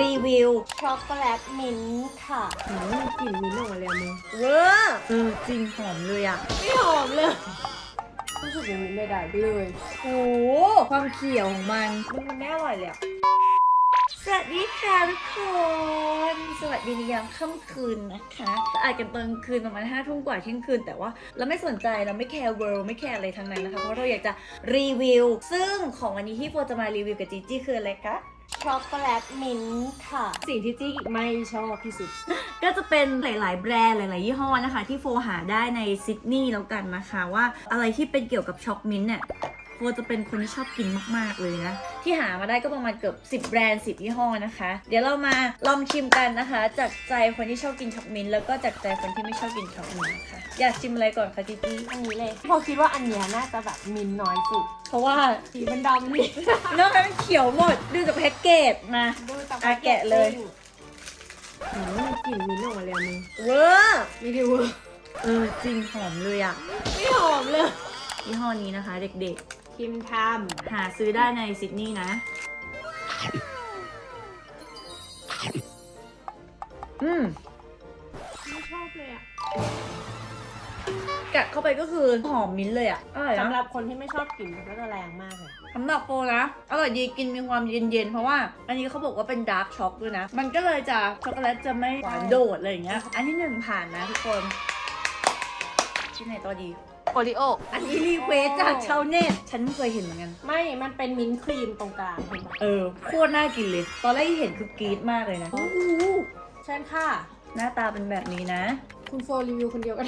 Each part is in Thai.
รีวิวช็อกโกแลตมิ้นท์ค่ะหืมกลิ่นมิ้นท์ออกมาเลยอะมึงเวอร์เออจริงหอมเลยอะไม่หอมเลย รู้สึกอย่างนี้ไม่ได้ไปเลยโอ้ความเขียวของมันมันมันไม่อร่อยเลยอะสวัสดีค่ะทุกคน สวัสดีในยามค่ำคืนนะคะอาจกันตอนกลางคืนประมาณห้าทุ่มกว่าเที่ยงคืน แต่ว่าเราไม่สนใจเราไม่แคร์เวิลด์ไม่แคร์อะไรทั้งนั้นนะคะ เพราะเราอยากจะรีวิว ซึ่งของวันนี้ที่โฟจะมารีวิวกับจีจี้คืออะไรคะ ช็อกโกแลตมิ้นท์ค่ะ สิ่งที่จี้ไม่ชอบที่สุด ก็จะเป็นหลาย ๆ แบรนด์หลาย ๆ ยี่ห้อนะคะ ที่โฟหาได้ในซิดนีย์แล้วกันนะคะ ว่าอะไรที่เป็นเกี่ยวกับช็อกมิ้นท์เนี่ย โฟจะเป็นคนที่ชอบกินมาก ๆ เลยนะ ที่หามาได้ก็ประมาณเกือบ 10 แบรนด์ 10 ยี่ห้อนะคะ เดี๋ยวเรามาลองชิมกันนะคะ จากใจคนที่ชอบกินช็อกมิ้นท์แล้วก็จากใจคนที่ไม่ชอบกินช็อกมิ้นท์ค่ะ อยากชิมอะไรก่อนคะจิจี้อันนี้เลย พอคิดว่าอันเนี้ยน่าจะแบบมิ้นท์น้อยสุด เพราะว่าสีมันดำนี่ นอกนั้นมันเขียวหมดดูจากแพ็กเกจมาดูจากอะแกะเลยหืมกลิ่นมิ้นท์ออกมาเลยอะมึงเวอร์ไม่ได้เวอร์เออจริงหอมเลยอะไม่หอมเลย ยี่ห้อนี้นะคะ เด็ก คิมทๆหาซื้อได้ในซิดนีย์นะ อืมำไม่ชอบเลยอะกัดเข้าไปก็คือหอมมิ้นท์เลยอะอร่อยสำหนะรับคนที่ไม่ชอบกลิ่นมันก็จะแรงมากเลยสำหรับโฟนะ อร่อยดีกินมีความเย็นๆ เพราะว่า อันนี้เขาบอกว่าเป็นดาร์กช็อกด้วยนะ มันก็เลยจะช็อกโกแลตจะไม่หวานโดดอะไรอย่างเงี้ย อันที่หนึ่งผ่านนะทุกคนที่ไหนต่อดี โอริโอ อันนี้รีเควสจากชาวเน็ตฉันไม่เคยเห็นเหมือนกัน ไม่ มันเป็นมิ้นท์ครีมตรงกลางเห็นปะเออโคตรน่ากินเลย ตอนแรกที่เห็นคือกรี๊ดมากเลยนะ โอ้โหเช่นค่ะ หน้าตาเป็นแบบนี้นะ คุณโฟรีวิวคนเดียวกัน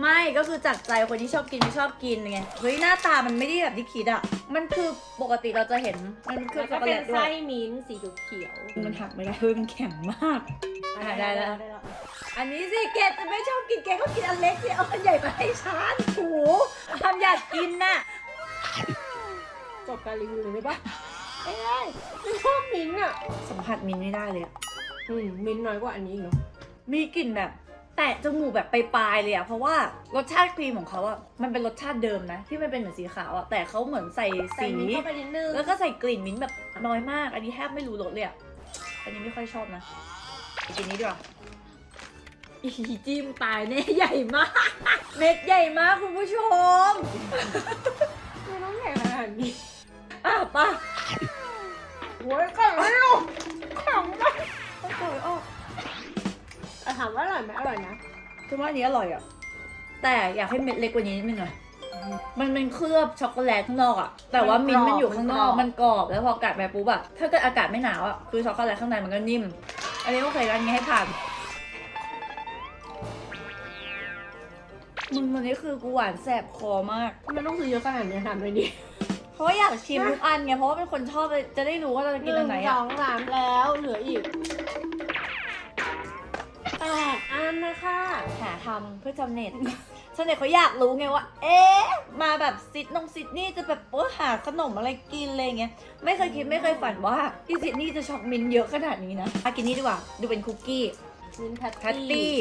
ไม่ก็คือจากใจคนที่ชอบกินไม่ชอบกินไงเฮ้ยหน้าตามันไม่ได้แบบที่คิดอะ มันคือปกติเราจะเห็นมันคือแล้วช็ก็อกโกเป็แลนตด้วไส้ยมิ้นท์สีเขียวมันหักไม่ได้เฮ้ยมันแข็งมากอะได้แล้ว ได้แล้วอันนี้สิเกดจะไม่ชอบกินเกดก็กินอันเล็กสิเอาอันใหญ่มาให้ฉันโอ้โหทำอยากกินน่ะจบการรีวิวเลยได้ปะไม่ได้ไม่ชอบมิ้นท์อะสัมผัสมินท์ไม่ได้เลยอะอืมมิ้นท์น้อยกว่าอันนี้อีกเนาะมีกลิ่นแบบ แตะจมูกแบบปลายๆเลยอะเพราะว่ารสชาติครีมของเขาอะมันเป็นรสชาติเดิมนะ ที่มันเป็นเหมือนสีขาวอะแต่เขาเหมือนใส่ใส่สี มิ้นท์เข้าไปนิดนึงแล้วก็ใส่กลิ่นมิ้นท์แบบน้อยมาก อันนี้แทบไม่รู้รสเลยอะอันนี้ไม่ค่อยชอบนะไปกินนี้ดีกว่าอีจิ้มตายแน่ใหญ่มาก เม็ดใหญ่มากคุณผู้ชมไม่ต้องใหญ่ขนาดนี้อะป่ะโว้ยแข็งไม่ลงแข็งมากโอ้ยออก แต่ถามว่าอร่อยไหมอร่อยนะคือว่าอันนี้อร่อยอะแต่อยากให้เม็ดเล็กกว่านี้นิดนึงหน่อย มันเป็นเคลือบช็อกโกแลตข้างนอกอะแต่ว่ามิ้นท์มันอยู่ข้างนอก มันกรอบ แล้วพอกัดไปปุ๊บอะถ้าเกิดอากาศไม่หนาวอะคือช็อกโกแลตข้างในมันก็นิ่ม อันนี้โอเคแล้วอันนี้ให้ผ่าน มึงวันนี้คือกูหวานแสบคอมากทำไมต้องซื้อเยอะขนาดนี้ถามเลยดิเพราะว่าอยากชิมทุกอันไง เพราะว่าเป็นคนชอบจะได้รู้ว่าเราจะหกินนึ่อังนไหนสอะองสามแล้วเหลืออีก หาทำเพื่อชาวเน็ตชาวเน็ตเขาอยากรู้ไงว่า เอ๊ะ มาแบบซิดนงซิดนี่จะแบบเออหาขนมอะไรกินอะไรเงี้ย ไม่เคยคิดไม่เคยฝันว่าที่ซิดนี่จะช็อกมินท์เยอะขนาดนี้นะมากินนี่ดีกว่า ดูเป็นคุกกี้มิ้นท์แพตแพตตี้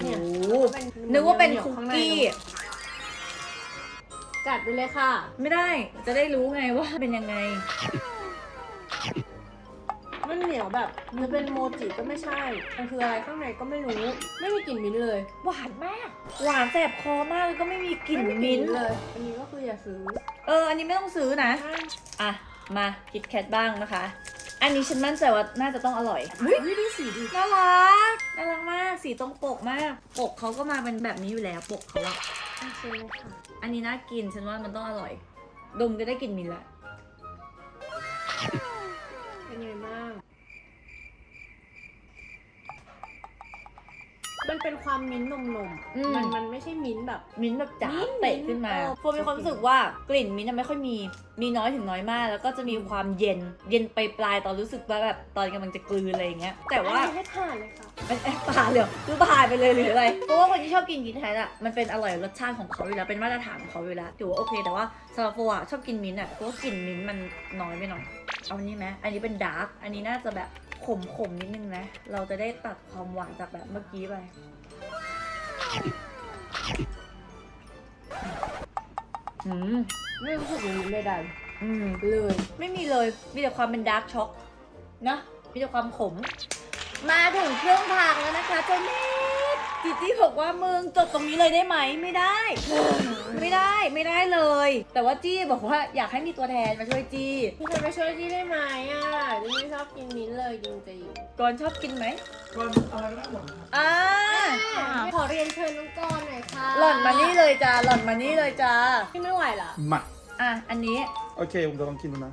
เนี่โอ้ยโหนึกว่าเป็นคุกกี้จัดไปเลยค่ะ ไม่ได้ จะได้รู้ไงว่าเป็นยังไง มันเหนียวแบบมันเป็นโมจิก็ไม่ใช่มันคืออะไรข้างในก็ไม่รู้ ไม่มีกลิ่นมิ้นท์เลยหวานมาก หวานแสบคอมากแล้วก็ไม่มีกลิ่นไม่มิ้นท์เลย อันนี้ก็คืออย่าซื้อเออ อันนี้ไม่ต้องซื้อนะ อะ มาคิดแคทบ้างนะคะ อันนี้ฉันมั่นใจว่าน่าจะต้องอร่อยอุ้ยดูสีดิน่ารัก น่ารักมาก สีตรงปกมาก ปกเขาก็มาเป็นแบบนี้อยู่แล้ว ปกเขาอะโอเคค่ะอันนี้น่ากิน ฉันว่ามันต้องอร่อย ดมก็ได้กลิ่นมินท์ละเป็น ไงบ้าง มัน เป็นความมิ้นท์นมนมๆอืมมันมันไม่ใช่มิ้นท์แบบ มิ้นท์แบบจ๋ามิ้นท์เตะขึ้นมาเออพวกมีความรู้สึกว่ากลิ่นมิ้นท์อะไม่ค่อยมี มีน้อยถึงน้อยมาก แล้วก็จะมีความเย็น เย็นไปปลายๆตอนรู้สึกว่าแบบตอนกำลังจะกลืนอะไรอย่างเงี้ย แต่ว่าอันนี้ให้ผ่านเลยค่ะเป็นแอปผ่านเลยเหรอคือผ่านไปเลยหรืออะไร เพราะว่าคนที่ชอบกินกินแทนอะมันเป็นอร่อยรสชาติของเขาอยู่แล้ว เป็นมาตรฐานของเขาอยู่แล้ว ถือว่าโอเค แต่ว่าสำหรับโฟอะชอบกินมิ้นท์อะเพราะว่ากลิ่นมิ้นท์มันน้อยไปหน่อย เอาอันนี้ไหมอันนี้เป็นดาร์ก อันนี้น่าจะแบบ ขมขมๆนิดนึงนะ เราจะได้ตัดความหวานจากแบบเมื่อกี้ไป อืม ไม่รู้สึกอย่างนี้ไม่ได้อืม เลย ไม่มีเลย มีแต่ความเป็นดาร์กช็อกนะมีแต่ความขม มาถึงเครื่องพังแล้วนะคะเจนนี่จีจี้บอกว่ามึงจบตรงนี้เลยได้ไหมไม่ได้ ไม่ได้ไม่ได้เลย แต่ว่าจี้บอกว่าอยากให้มีตัวแทนมาช่วยจี้ พี่จะไปช่วยที่ได้ไหมอะนี่ไม่ ชอบกินมิ้นท์เลยจริงก่อนชอบกินไหมก็อะไรก็ได้หมดครับอ่าๆขอเรียนเชิญน้องกรณ์หน่อยค่ะหล่อนมานี่เลยจ้าหล่อนมานี่เลยจ้าพี่ไม่ไหวเหรอมาอะอันนี้โอเคผมจะลองกินดูนะ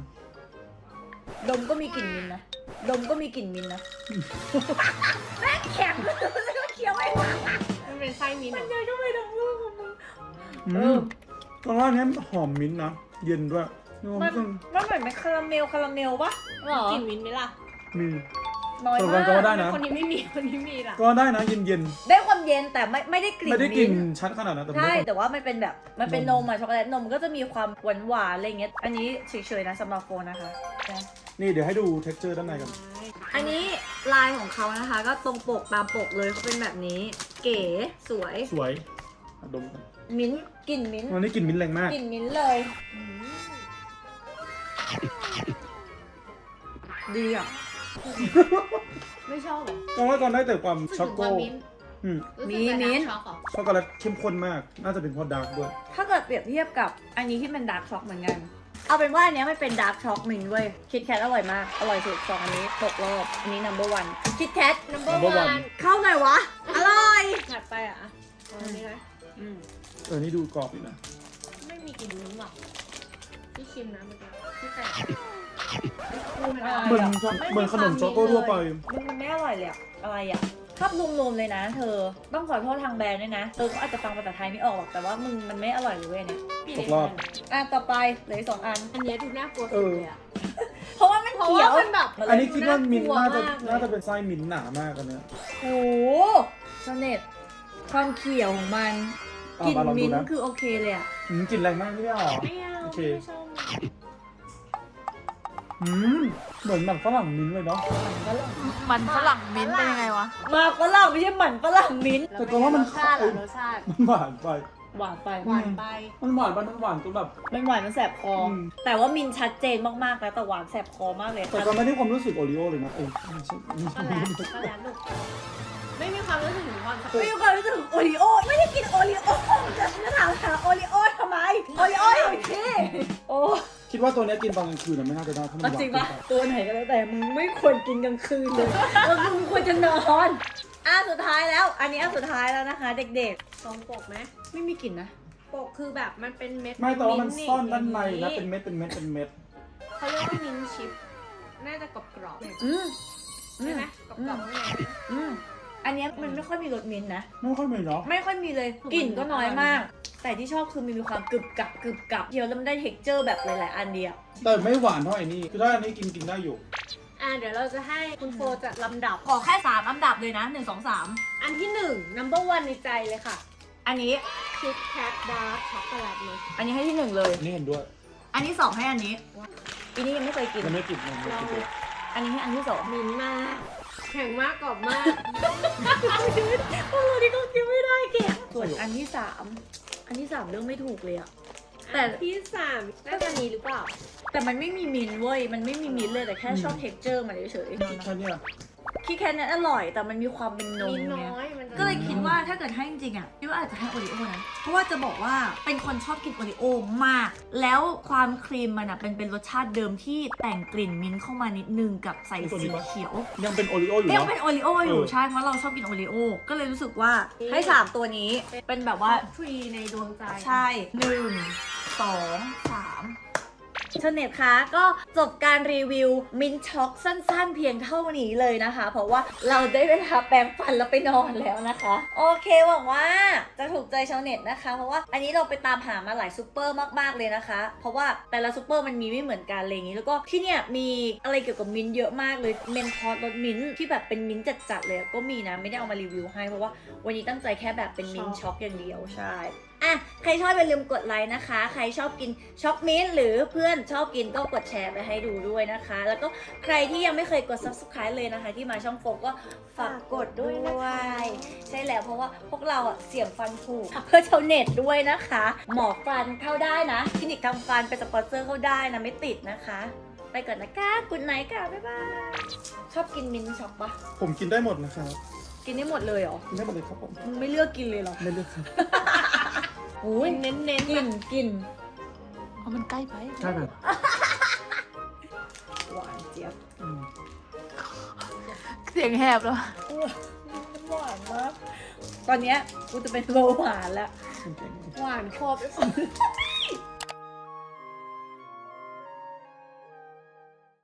ดมก็มีกลิ่นมินท์นะดมก็มีกลิ่นมินท์นะแม่งแข็งแล้วก็เคี้ยวไม่หวานมันเป็นไส้มิ้นท์เหรอ ยังก็ไม่ดมลูกของมึง อืเอมอตอนแรกเนี้ยหอมมิ้นท์นะเย็นด้วย นี่มัมันนมันเหมือนเป็นคาราเมลคาราเมลปะหรอกลินมิ้นท์ไหมล่ะ มี น้อยสรุปมากันก็ว่าได้กนะ คนนี้ไม่มีคนนี้มีล่ะ ก็ได้นะเย็นเย็นได้ความเย็นแต่ไม่ไม่ได้กๆลิ่นไม่ได้กลิ่นมิ้ท์ชัดขนาดนั้นแต่ใช่ไม่ได้แต่ว่ามันเป็นแบบมันเป็นนนม มอะช็อกโกแลตนมก็จะมีความหวานหวานๆอะไรเงี้ยอันนี้เฉยๆนะสำหรับโฟนนะคะ นี่เดี๋ยวให้ดู t e x t อร์ด้านในกันอันนี้ลายของเขานะคะ ก็ตรงปกตามปกเลยเขาเป็นแบบนี้เก๋สวยสวยอะดมกันมิ้นท์กลิ่นมิ้นท์วันนี้กลิ่นมิ้นท์แรงมาก กลิ่นมิ้นท์เลย ดีอะ ไม่ชอบเหรอตอนแรกก่อนได้แต่ความช็อกโกรู้สึว่ามิ้นท์อืมรู้สึกแต่มิ้นท์ช็อกเหรอช็อกโกแลตเข้มข้นมาก น่าจะเป็นเพราะดาร์กด้วย ถ้าเกิดเปรียบเทียบกับอันนี้ที่เป็นดาร์กช็อกเหมือนกัน เอาเป็นว่าอันเนี้ยมันเป็นดาร์กช็อกมินท์เว้ยคิดแคทอร่อยมาก อร่อยสุดสองอันนี้ตกรอบอันนี้ number one คิดแคท number Number one one เข้าหน่อยวะ อร่อย ถัดไปอะเอาอันนี้นะอืมเออ นี่ดูกรอบอยู่นะ ไม่มีกลิ่นมิ้นท์หรอกพี่ชิมนะเมื่อกี้พี่แต่ เหมือนเหมือนขนมช็อกโกทั่วไป มันมันไม่อร่อยเลยอะอะไรอะภาพรวมๆเลยนะ เธอต้องขอโทษทางแบรนด์ด้วยนะเธอเขาอาจจะฟังภาษาไทยไม่ออกหรอกแต่ว่ามึงมันไม่อร่อยเลยเว้ยเนี่ยตกรอบ อะต่อไปเหลืออกสองอัน อันเนี้ยดูน่ากลัวสุดเลยอะเพราะว่ามันเพราะเขียว่าวมันแบบอันนี้คิดว่ามิ้นท์น่าจะน่ากลัวมากเลยน่าจะเป็นไส้มิ้นท์หนามากอันเนี้ยโอ้โหเสน่ห์ความเขียวของมันเอากลิ่นมาลองดูมิ้นนะท์คือโอเคเลยอะอืมกลิ่นแรงมากไม่ได้หรอ ไม่เอาโอเคไม่ชอบ อืมเหมือนหมันฝรั่งมิ้นท์เลยเนาะมันฝรั่งมิ้นท์เป็นยังไงวะหมากฝรั่งไม่ใช่หมันฝรั่งมิ้นท์แต่ก็ว่ามันรสชาติอะรสชาติ มันหวานไป หวานไปหวานไป มันหวานไปมันหวานจนแบบ มันหวานมันแสบคออม แต่ว่ามินท์ชัดเจนมากๆนะแต่หวานแสบคอมากเลยแต่ก็ไม่ได้ความรู้สึกโอริโอเลยนะเออไม่ใช่ไม่ก็ใช่แล้วก็แล้วลูกไม่มีความรู้สึกถึงความไม่มีความรู้สึกถึงโอริโอไม่ได้กินโอริโอจะจะถามหาโอริโอทำไมโอริโออยู่ที่โอ้ คิดว่าตัวเนี้ยกินตอนกลางคืนน่ะไม่น่าจะได้เพราะมันหวานจริงเกิปะนไปตัวไหนก็แล้วแต่มึงไม่ควรกินกลางคืนเลยแล้วมึงควรจะนอนอะสุดท้ายแล้ว อันนี้อันสุดท้ายแล้วนะคะ เด็กตรงปกไหมๆไม่มีกลิ่นนะ ปกคือแบบมันเป็นเม็ดไม่แต่ว่ามันท์ซ่อนด้านในอย่นะงเป็นเม็ดเป็นเม็ดเป็นเม็ดเขาเรียกว่ามิ้นท์ชิป น่าจะกรอบกรอบๆอืมใช่ไหมกรอบกรอบๆข้างในนะอืมอันเนี้ยมันไม่ค่อยมีรสมิ้นท์นะ ไม่ค่อยมีเนาะ ไม่ค่อยมีเลยกลิ่นก็น้อยมาก แต่ที่ชอบคือมันมีความกรึบกรับกรึบกรับเคี้ยวแล้วมันได้เท็กเจอร์แบบหลาย ๆ อันเดียว แต่ไม่หวานเท่าไอ้นี่คือถ้าอันนี้กินกินได้อยู่ อะเดี๋ยวเราจะให้คุณโฟจัดลำดับ ขอแค่สามอันดับเลยนะหนึ่งสองสามอันที่หนึ่ง number one ในใจเลยค่ะ อันนี้ คิดแคทดาร์กช็อกโกแลตเลย อันนี้ให้ที่หนึ่งเลยอันนี้เห็นด้วยอันนี้สองให้อันนี้อันนี้ยังไม่เคยกิน มันไม่กินมันไม่ลองกินเลยอันนี้ให้อันที่สองมิ้นท์มาก แข็งมากกรอบมากโอ้นี่ก็กินไม่ได้แกส่วนอันที่สาม อันที่สามเรื่องไม่ถูกเลยอะแต่อันที่สามน่าจะมีหรือเปล่า แต่มันไม่มีมินท์เว้ย มันไม่มีมินท์เลยแต่แค่ชอบเท็กเจอร์มันเฉยแค่เนี้ย ๆคีแคนนั้นอร่อยแต่มันมีความเป็นนมมิ้นท์ไงน้อยมันจะก็เลยคิดว่าถ้าเกิดให้จริงๆอะคิดว่าอาจจะให้โอริโอนะเพราะว่าจะบอกว่าเป็นคนชอบกินโอริโอมาก แล้วความครีมมันอะเป็นเป็นรสชาติเดิมที่แต่งกลิ่นมิ้นท์เข้ามานิดนึงกับใส่สีเขียว ยังเป็นโอริโออยู่ยังเนาะ เป็นโอริโออยู่เออ ใช่เพราะเราชอบกินโอริโอก็เลยรู้สึกว่าให้ 3 ตัวนี้เป็นแบบว่า ทรีในดวงใจ ใช่หนึ่งสอง สามชาเน็ตคะก็จบการรีวิวมินช็อกสั้นๆ เพียงเท่านี้เลยนะคะ เพราะว่าเราได้เวลาแปรงฟันแล้วไปนอนแล้วนะคะ โอเคหวังว่าจะถูกใจชาวเน็ตนะคะ เพราะว่าอันนี้เราไปตามหามาหลายซูเปอร์มากๆเลยนะคะ เพราะว่าแต่ละซูเปอร์มันมีไม่เหมือนกันอะไรอย่างนี้ แล้วก็ที่เนี่ยมีอะไรเกี่ยวกับมินท์เยอะมากเลยเมนทอสรสมินท์ที่แบบเป็นมินท์จัดๆเลยก็มีนะไม่ได้เอามารีวิวให้เพราะว่าวันนี้ตั้งใจแค่แบบเป็นมินท์ช็อกอย่างเดียวใช่ อะใครชอบอย่าลืมกดไลค์นะคะ ใครชอบกินช็อกมิ้นท์หรือเพื่อนชอบกินก็กดแชร์ไปให้ดูด้วยนะคะ แล้วก็ใครที่ยังไม่เคยกด subscribe เลยนะคะ ที่มาช่องโฟกก็ฝากกดด้วยนะคะใช่แล้วเพราะว่าพวกเราอะเสียงฟันถูกเพื่อชาวเน็ตด้วยนะคะ หมอฟันเข้าได้นะคลินิกทำฟันเป็นสปอนเซอร์เข้าได้นะไม่ติดนะคะ ไปก่อนนะคะกุณไนท์ค่ะบ๊ายบายชอบกินมิ้นท์ช็อกปะผมกินได้หมดนะครับ กินได้หมดเลยเหรอกินได้หมดเลยครับผมมึงไม่เลือกกินเลยเหรอ ไม่เลือกครับโอ้ยเน้นเน้นกลิ่นกลิ่นเอามันใกล้ไปใช่แบบหวานเจี๊ยบอืมเสียงแหบแล้วมันหวานมากตอนเนี้ยกูจะเป็นเบาหวานแล้วจริงๆหวานคอไปหมด